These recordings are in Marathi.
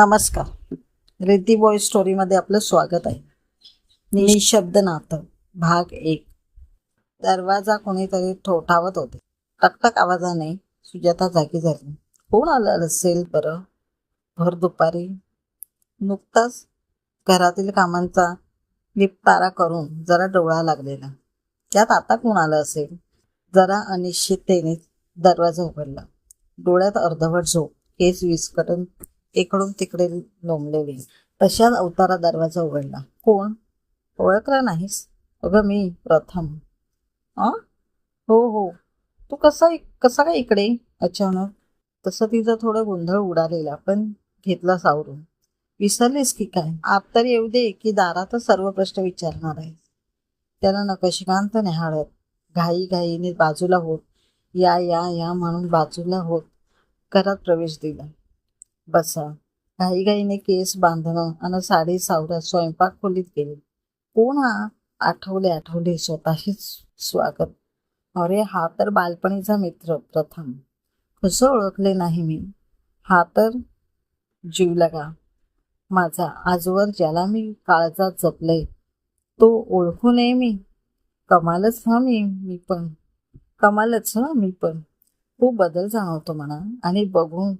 नमस्कार. रिद्धी बॉय स्टोरीमध्ये आपलं स्वागत आहे. निशब्द नातं भाग एक. दरवाजा कोणीतरी ठोठावत होते. टकटक आवाजाने सुजाता जागी झाली. कोण आलं असेल बरं? भर दुपारी. नुकताच घरातील कामांचा निपटारा करून जरा डोळा लागलेला. त्यात आता कोण आलं असेल? जरा अनिश्चिततेने दरवाजा उघडला. डोळ्यात अर्धवट झोप. केस विस्कटून इकडून तिकडे लोंबलेली. तशाच अवतारा दरवाजा उघडला. कोण? ओळखला नाहीस? अगं मी प्रथम. आ? हो हो. तू कसा कसा काय इकडे? अचानक. तसं तिचा थोडा गोंधळ उडालेला पण घेतला सावरून. विसरलीस की काय? आत तर येऊ दे की दारातच सर्व प्रश्न विचारणार आहे. त्याला नकशिकांत निहाळत. घाई घाईने बाजूला होत. या या या म्हणून बाजूला होत. घरात प्रवेश दिला. बसा. घाईघाईने केस बांधणं आणि साडी सावरा स्वयंपाक खोलीत गेले. कोण हा आठवले आठवले स्वतःशीच स्वागत. अरे हा तर बालपणीचा मित्र प्रथम. कसं ओळखले नाही मी. हा तर जीव लगा. माझा आजवर ज्याला मी काळजात जपले तो ओळखू नये मी. कमालच हा मी मी पण. कमालच हा मी पण. खूप बदल जाणवतो म्हणा आणि बघून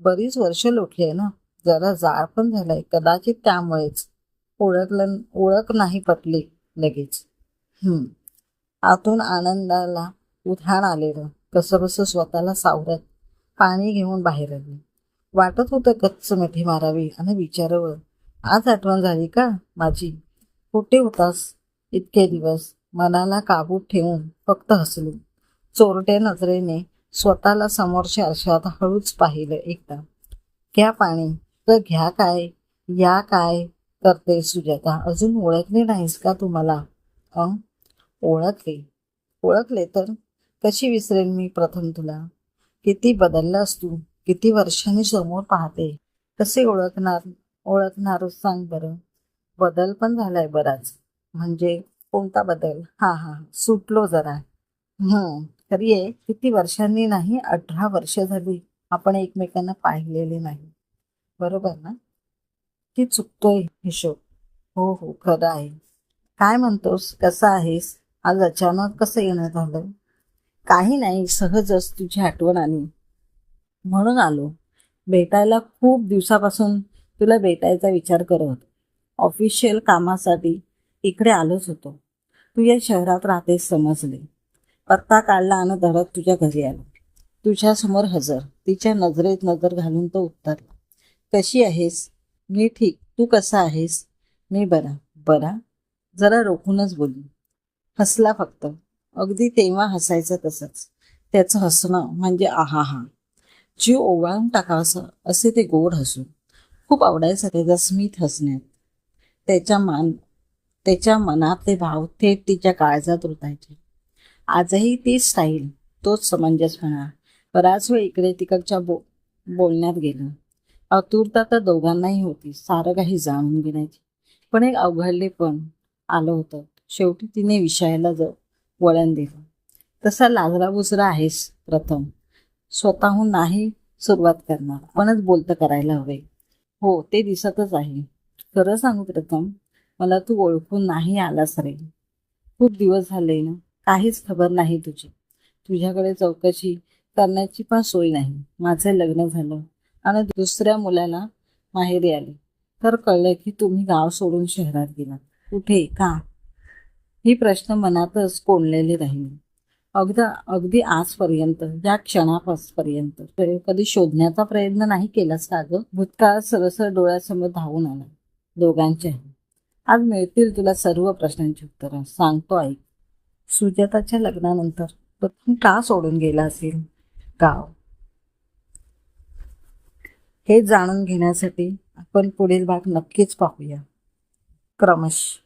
बरीच वर्ष लोटली आहे ना. जरा जाळ पण झालाय. कदाचित त्यामुळेच. ओळखलं ओळख नाही पटली लगेच. हम्म. आतून आनंदाला उधाण आलेलं. कसं कसं स्वतःला सावरत पाणी घेऊन बाहेर आले. वाटत होतं कच्च मिठी मारावी आणि विचारावं आज आठवण झाली का माझी? कुठे होतास? इतके दिवस. मनाला काबूत ठेवून फक्त हसली. चोरट्या नजरेने स्वतःला समोरच्या आरशात हळूच पाहिलं एकदा. घ्या पाणी. तर घ्या काय? या काय? करते सुजाता. अजून ओळखले नाहीस का तुम्हाला? अं? ओळखले. ओळखले तर? कशी विसरेन मी प्रथम तुला? किती बदललास तू? किती वर्षांनी समोर पाहते? कसे ओळखणार ओळखणार सांग बरं. बदल पण झालाय बराच. म्हणजे कोणता बदल? हा हा सुटलो जरा. हम्म खरी आहे किती वर्षांनी नाही अठरा वर्ष झाली आपण एकमेकांना पाहिलेले नाही. बरोबर ना? की चुकतोय हिशोब. हो हो खरं आहे. काय म्हणतोस? कसा आहेस? आज अचानक कसं येणं झालं? काही नाही सहजच तुझी आठवण आली. म्हणून आलो. भेटायला खूप दिवसापासून तुला भेटायचा विचार करत. होतो ऑफिशियल कामासाठी इकडे आलोच होतो. तू या शहरात राहतेस समजले. पत्ता काढला आणि धडक तुझ्या घरी आलो. तुझ्यासमोर हजर. तिच्या नजरेत नजर घालून तो उत्तरला कशी आहेस? मी ठीक. तू कसा आहेस? मी बरा. बरा? जरा रोखूनच बोलली. हसला फक्त. अगदी तेव्हा हसायचं तसंच. त्याचं हसणं म्हणजे आहा हा जीव ओवाळून टाकावासा असे ते गोड हसून. खूप आवडायचं त्याचा स्मित हसण्यात. त्याच्या मान त्याच्या मनातले भाव थेट तिच्या काळजात रुतायचे आजही तीच स्टाईल तोच समंजसपणा बराच वेळ इकडे तिकडच्या बो बोलण्यात गेलं. आतुरता तर दोघांनाही होती सारं काही जाणून घेण्याची. पण एक अवघडले पण आलं होतं. शेवटी तिने विषयाला ज वळण दिलं. तसा लाजरा बुजरा आहेस प्रथम. स्वतःहून नाही सुरुवात करणार आपणच बोलतं करायला हवे. हो ते दिसतच आहे. खरं सांगू प्रथम मला तू ओळखून नाही आलास रे. खूप दिवस झाले ना? काहीच खबर नाही तुझी. तुझ्याकडे चौकशी करण्याची पण सोय नाही. माझं लग्न झालं आणि दुसऱ्या मुलाला माहेरी आले. तर कळलं की तुम्ही गाव सोडून शहरात गेलात कुठे? का? ही प्रश्न मनातच कोंडलेले राहिले. अगदा अगदी आजपर्यंत या क्षणापासपर्यंत. कधी शोधण्याचा प्रयत्न नाही केलास का अगं भूतकाळ सरसर डोळ्यासमोर धावून आला. दोघांच्याही आज मिळतील तुला सर्व प्रश्नांची उत्तरं. सांगतो ऐक. सुजाताच्या लग्नानंतर प्रथम का सोडून गेला असेल? गाव. हे जाणून घेण्यासाठी आपण पुढील भाग नक्कीच पाहूया. क्रमश.